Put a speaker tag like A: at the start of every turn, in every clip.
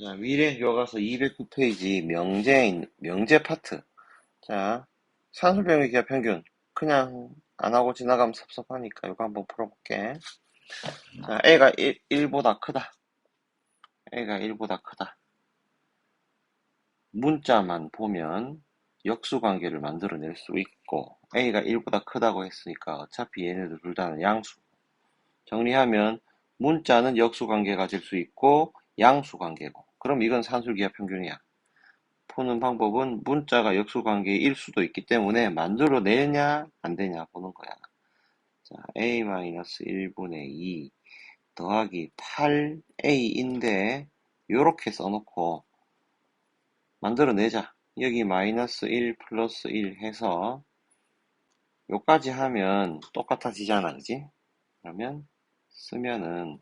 A: 자, 위례 요가서 209페이지 명제, 명제 파트. 자, 산술병의 기하 평균. 그냥 안 하고 지나가면 섭섭하니까 이거 한번 풀어볼게. 자, A가 1, 1보다 크다. A가 1보다 크다. 문자만 보면 역수 관계를 만들어낼 수 있고 A가 1보다 크다고 했으니까 어차피 얘네들 둘 다는 양수. 정리하면 문자는 역수 관계 가질 수 있고 양수 관계고 그럼 이건 산술기하 평균이야. 푸는 방법은 문자가 역수관계일 수도 있기 때문에 만들어내냐 안 되냐 보는 거야. 자, a-1분의 2 더하기 8a인데 요렇게 써놓고 만들어내자. 여기 마이너스 1 플러스 1 해서 요까지 하면 똑같아지잖아. 그지? 그러면 쓰면은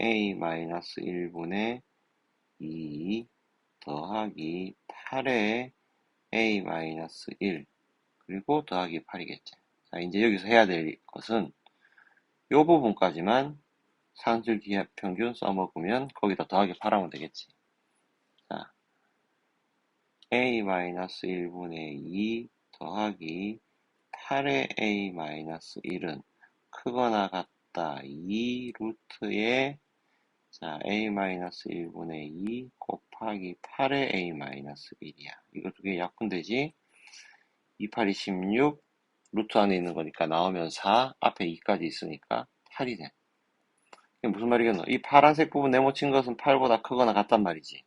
A: a 마이너스 1분의 2 더하기 8에 a 마이너스 1 그리고 더하기 8이겠지. 자, 이제 여기서 해야 될 것은 요 부분까지만 산술 기압 평균 써먹으면 거기다 더하기 8하면 되겠지. 자, a 마이너스 1분의 2 더하기 8의 a 마이너스 1은 크거나 같다 2 루트에 자, a-1분의 2 곱하기 8의 a-1이야. 이거 두 개 약분되지? 2, 8이 16, 루트 안에 있는 거니까 나오면 4, 앞에 2까지 있으니까 8이 돼. 이게 무슨 말이겠노? 이 파란색 부분 네모친 것은 8보다 크거나 같단 말이지.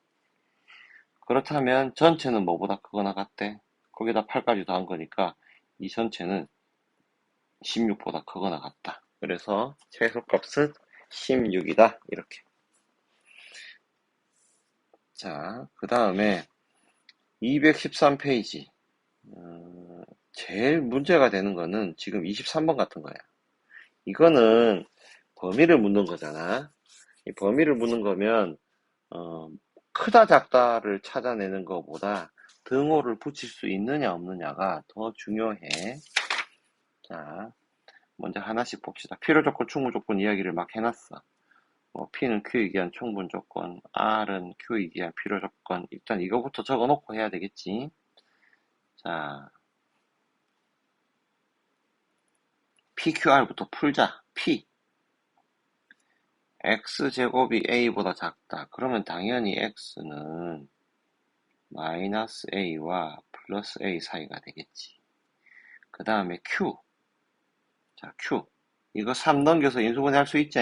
A: 그렇다면 전체는 뭐보다 크거나 같대? 거기다 8까지 더한 거니까 이 전체는 16보다 크거나 같다. 그래서 최소값은 16이다. 이렇게. 자, 그 다음에 213페이지. 어, 제일 문제가 되는 거는 지금 23번 같은 거야. 이거는 범위를 묻는 거잖아. 이 범위를 묻는 거면 어, 크다 작다를 찾아내는 것보다 등호를 붙일 수 있느냐 없느냐가 더 중요해. 자, 먼저 하나씩 봅시다. 필요 조건, 충분 조건 이야기를 막 해놨어. 뭐 P는 Q이기 한 충분 조건, R은 Q이기 한 필요 조건. 일단 이거부터 적어 놓고 해야 되겠지. 자, PQR부터 풀자. P. X제곱이 A보다 작다. 그러면 당연히 X는 마이너스 A와 플러스 A 사이가 되겠지. 그 다음에 Q. 자, Q. 이거 3 넘겨서 인수분해 할 수 있지?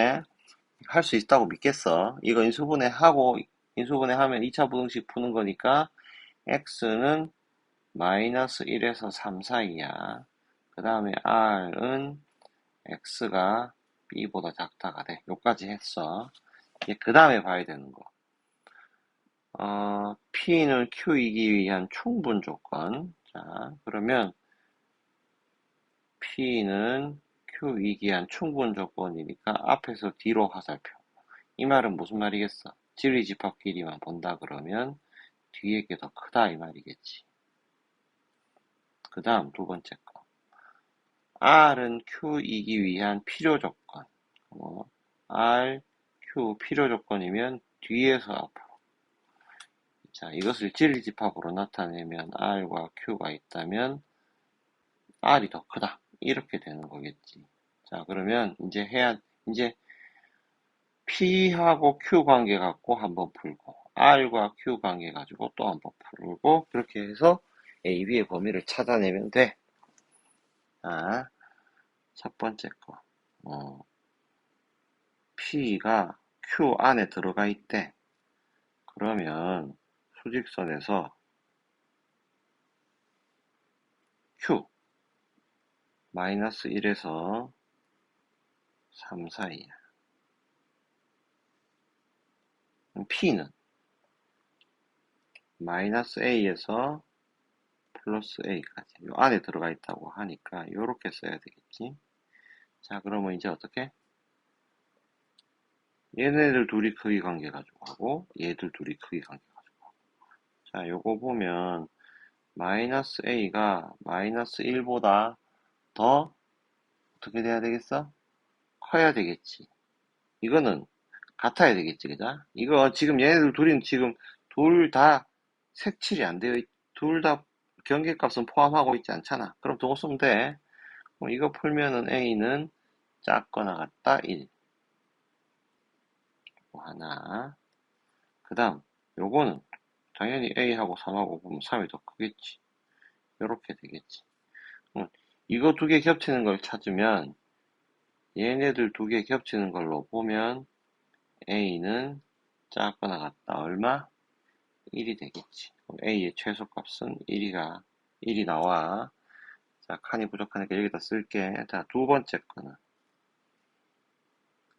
A: 할 수 있다고 믿겠어. 이거 인수분해 하고, 인수분해 하면 2차 부등식 푸는 거니까, x는 마이너스 1에서 3 사이야. 그 다음에 r은 x가 b보다 작다가 돼. 요까지 했어. 이제 그 다음에 봐야 되는 거. 어, p는 q이기 위한 충분 조건. 자, 그러면 p는 Q이기한 충분 조건이니까 앞에서 뒤로 화살표. 이 말은 무슨 말이겠어? 지리집합 길이만 본다 그러면 뒤에 게 더 크다 이 말이겠지. 그 다음 두 번째 거. R은 Q이기 위한 필요 조건. 어, R, Q 필요 조건이면 뒤에서 앞으로. 자, 이것을 지리집합으로 나타내면 R과 Q가 있다면 R이 더 크다. 이렇게 되는 거겠지. 자, 그러면 이제 해야, 이제 P하고 Q 관계 갖고 한번 풀고, R과 Q 관계 가지고 또 한번 풀고, 그렇게 해서 A, B의 범위를 찾아내면 돼. 자, 첫 번째 거. 어, P가 Q 안에 들어가 있대. 그러면 수직선에서 Q 마이너스 1에서 3 사이야. P는 마이너스 A에서 플러스 A까지 요 안에 들어가 있다고 하니까 이렇게 써야 되겠지. 자 그러면 이제 어떻게? 얘네들 둘이 크기 관계 가지고 하고 얘들 둘이 크기 관계 가지고 하고 자 요거 보면 마이너스 A가 마이너스 1보다 더 어떻게 돼야 되겠어? 커야 되겠지. 이거는 같아야 되겠지, 그죠? 이거 지금 얘네들 둘이 지금 둘 다 색칠이 안 되어, 둘다 경계값은 포함하고 있지 않잖아. 그럼 저거 쓰면 돼. 이거 풀면은 A는 작거나 같다, 1. 뭐 하나. 그 다음, 요거는 당연히 A하고 3하고 보면 3이 더 크겠지. 요렇게 되겠지. 음, 이거 두 개 겹치는 걸 찾으면 얘네들 두 개 겹치는 걸로 보면 A는 작거나 같다. 얼마? 1이 되겠지. A의 최소값은 1이가 1이 나와. 자, 칸이 부족하니까 여기다 쓸게. 자, 두 번째 거는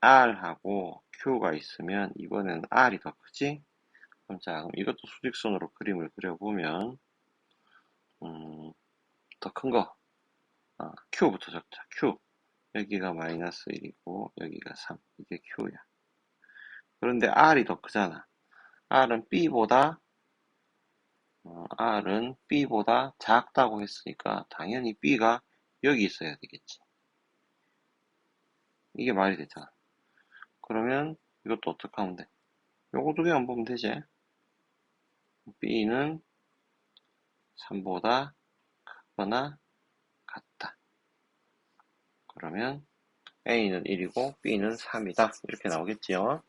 A: R하고 Q가 있으면 이번에는 R이 더 크지? 그럼 자, 그럼 이것도 수직선으로 그림을 그려보면 음, 더 큰 거. 아, Q부터 적자. Q. 여기가 마이너스 1이고 여기가 3. 이게 Q야. 그런데 R이 더 크잖아. R은 B보다 어, R은 B보다 작다고 했으니까 당연히 B가 여기 있어야 되겠지. 이게 말이 되잖아. 그러면 이것도 어떻게 하면 돼? 요거 두 개만 보면 되지. B는 3보다 크거나. 그러면 A는 1이고 B는 3이다. 이렇게 나오겠지요.